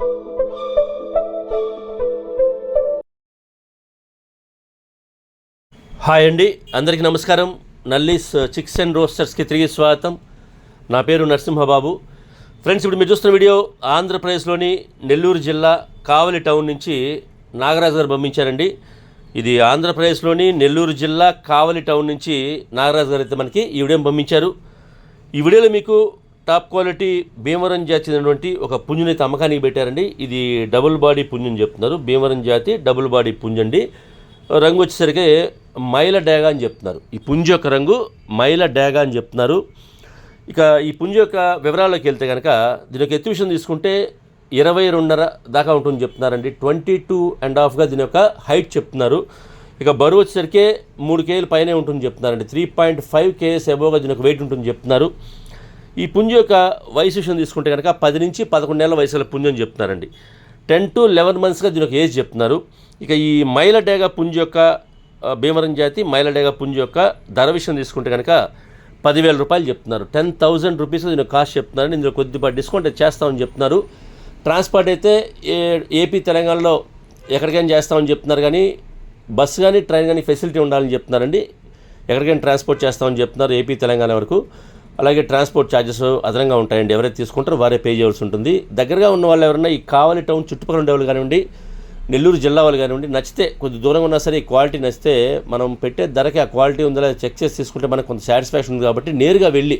Hi అండి అందరికీ నమస్కారం. నల్లీస్ చిక్స్ అండ్ రోస్టర్స్కి తిరిగి స్వాగతం. నా పేరు నరసింహబాబు. ఫ్రెండ్స్ ఇప్పుడు మీరు చూస్తున్న వీడియో ఆంధ్రప్రదేశ్లోని నెల్లూరు జిల్లా కావలి టౌన్ నుంచి నాగరాజు గారు పంపించారండి. ఇది ఆంధ్రప్రదేశ్లోని నెల్లూరు జిల్లా కావలి టౌన్ నుంచి నాగరాజు గారు అయితే మనకి ఈ వీడియో పంపించారు. ఈ వీడియోలో మీకు టాప్ క్వాలిటీ భీమవరం జాతి చెందినటువంటి ఒక పుంజుని అయితే అమ్మకానికి పెట్టారండి. ఇది డబుల్ బాడీ పుంజుని చెప్తున్నారు. భీమవరం జాతి డబుల్ బాడీ పుంజు అండి రంగు వచ్చేసరికి మైల డేగా అని చెప్తున్నారు. ఈ పుంజు యొక్క రంగు మైల డేగా అని చెప్తున్నారు. ఇక ఈ పుంజు యొక్క వివరాల్లోకి వెళ్తే కనుక దీని యొక్క ఎత్తు విషయం తీసుకుంటే ఇరవై రెండున్నర దాకా ఉంటుందని చెప్తున్నారండి. ట్వంటీ టూ అండ్ హాఫ్గా దీని యొక్క హైట్ చెప్తున్నారు. ఇక బరువు వచ్చేసరికి మూడు కేజీల పైనే ఉంటుంది చెప్తున్నారండి. త్రీ పాయింట్ ఫైవ్ కేఎస్ అబోవ్గా దీని యొక్క వెయిట్ ఉంటుంది చెప్తున్నారు. ఈ పుంజు యొక్క వయసు విషయం తీసుకుంటే కనుక పది నుంచి పదకొండు నెలల వయసుల పుంజు అని చెప్తున్నారండి. టెన్ టు లెవెన్ మంత్స్గా దీని యొక్క ఏజ్ చెప్తున్నారు. ఇక ఈ మైలడేగ పుంజు యొక్క భీమరం జాతి మైల డేగ పుంజు యొక్క ధర విషయం తీసుకుంటే కనుక పదివేల రూపాయలు చెప్తున్నారు. టెన్ థౌజండ్ రూపీస్ దీని కాస్ట్ చెప్తున్నారు ఇందులో కొద్దిపాటి డిస్కౌంట్ అయితే చేస్తామని చెప్తున్నారు. ట్రాన్స్పోర్ట్ అయితే ఏ ఏపీ తెలంగాణలో ఎక్కడికైనా చేస్తామని చెప్తున్నారు కానీ బస్సు కానీ ట్రైన్ కానీ ఫెసిలిటీ ఉండాలని చెప్తున్నారండి. ఎక్కడికైనా ట్రాన్స్పోర్ట్ చేస్తామని చెప్తున్నారు ఏపీ తెలంగాణ వరకు. అలాగే ట్రాన్స్పోర్ట్ ఛార్జెస్ అదనంగా ఉంటాయండి. ఎవరైతే తీసుకుంటారో వారే పే చేయాల్సి ఉంటుంది. దగ్గరగా ఉన్న వాళ్ళు ఎవరైనా ఈ కావలి టౌన్ చుట్టుపక్కల ఉండే వాళ్ళు కానివ్వండి నెల్లూరు జిల్లా వాళ్ళు కానివ్వండి నచ్చితే కొద్ది దూరంగా ఉన్నా సరే ఈ క్వాలిటీ నచ్చితే మనం పెట్టే ధరకి ఆ క్వాలిటీ ఉందా చెక్ చేసి తీసుకుంటే మనకు కొంత సాటిస్ఫాక్షన్ ఉంది కాబట్టి నేరుగా వెళ్ళి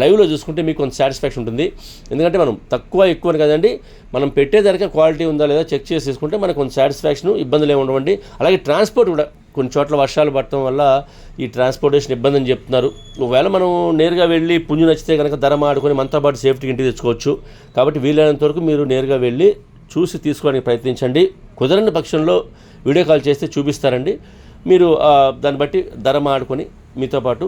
లైవ్లో చూసుకుంటే మీకు కొంత సాటిస్ఫాక్షన్ ఉంటుంది. ఎందుకంటే మనం తక్కువ ఎక్కువ అని కదండి. మనం పెట్టేదానికే క్వాలిటీ ఉందా లేదా చెక్ చేసి తీసుకుంటే మనకు కొంత సాటిస్ఫాక్షన్ ఇబ్బందులు ఏమి ఉండవండి. అలాగే ట్రాన్స్పోర్ట్ కూడా కొన్ని చోట్ల వర్షాలు పడటం వల్ల ఈ ట్రాన్స్పోర్టేషన్ ఇబ్బంది అని చెప్తున్నారు. ఒకవేళ మనం నేరుగా వెళ్ళి పుంజు నచ్చితే కనుక ధర మాడుకొని మనతో పాటు సేఫ్టీకి ఇంటికి తెచ్చుకోవచ్చు. కాబట్టి వీలైనంత వరకు మీరు నేరుగా వెళ్ళి చూసి తీసుకోవడానికి ప్రయత్నించండి. కుదరని పక్షంలో వీడియో కాల్ చేస్తే చూపిస్తారండి. మీరు దాన్ని బట్టి ధర మాడుకొని మీతో పాటు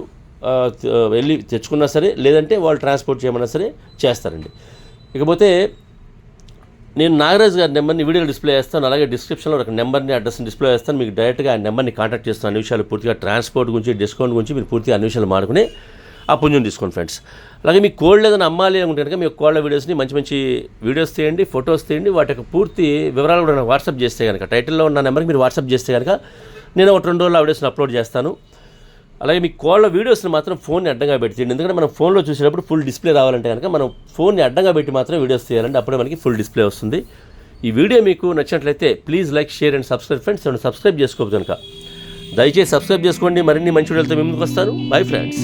వెళ్ళి తెచ్చుకున్నా సరే లేదంటే వాళ్ళు ట్రాన్స్పోర్ట్ చేయమన్నా సరే చేస్తారండి. ఇకపోతే నేను నాగరాజ్ గారి నెంబర్ని వీడియోలో డిస్ప్లే చేస్తాను అలాగే డిస్క్రిప్షన్లో ఒక నెంబర్ని అడ్రస్ని డిస్ప్లే చేస్తాను మీకు డైరెక్ట్గా ఆ నెంబర్ని కాంటాక్ట్ చేస్తాను. అన్ని విషయాలు పూర్తిగా ట్రాన్స్పోర్ట్ గురించి డిస్కౌంట్ గురించి మీరు పూర్తిగా అన్ని విషయాలు మాడుకుని ఆ పుణ్యం తీసుకోండి ఫ్రెండ్స్. అలాగే మీకు కోల్డ్ ఏదైనా అమ్మాలి అనుకుంటే కనుక మీ కోళ్ళ వీడియోస్ని మంచి మంచి వీడియోస్ తీయండి ఫొటోస్ తీయండి వాటి యొక్క పూర్తి వివరాలు కూడా నాకు వాట్సాప్ చేస్తే కనుక టైటిల్లో ఉన్న నెంబర్కి మీరు వాట్సాప్ చేస్తే కనుక నేను ఒక రెండు రోజులు ఆ వీడియోస్ని అప్లోడ్ చేస్తాను. అలాగే మీ కోళ్ళ వీడియోస్ని మాత్రం ఫోన్ని అడ్డంగా పెట్టి ఎందుకంటే మనం ఫోన్లో చూసినప్పుడు ఫుల్ డిస్ప్లే రావాలంటే కనుక మనం ఫోన్ని అడ్డంగా పెట్టి మాత్రం వీడియోస్ చేయాలంటే అప్పుడే మనకి ఫుల్ డిస్ప్లే వస్తుంది. ఈ వీడియో మీకు నచ్చినట్లయితే please like share and subscribe friends. ఏమైనా సబ్స్క్రైబ్ చేసుకోవచ్చు కనుక దయచేసి సబ్స్క్రైబ్ చేసుకోండి. మరిన్ని మంచి వీడియోలతో మీ ముందుకు వస్తాను. Bye friends.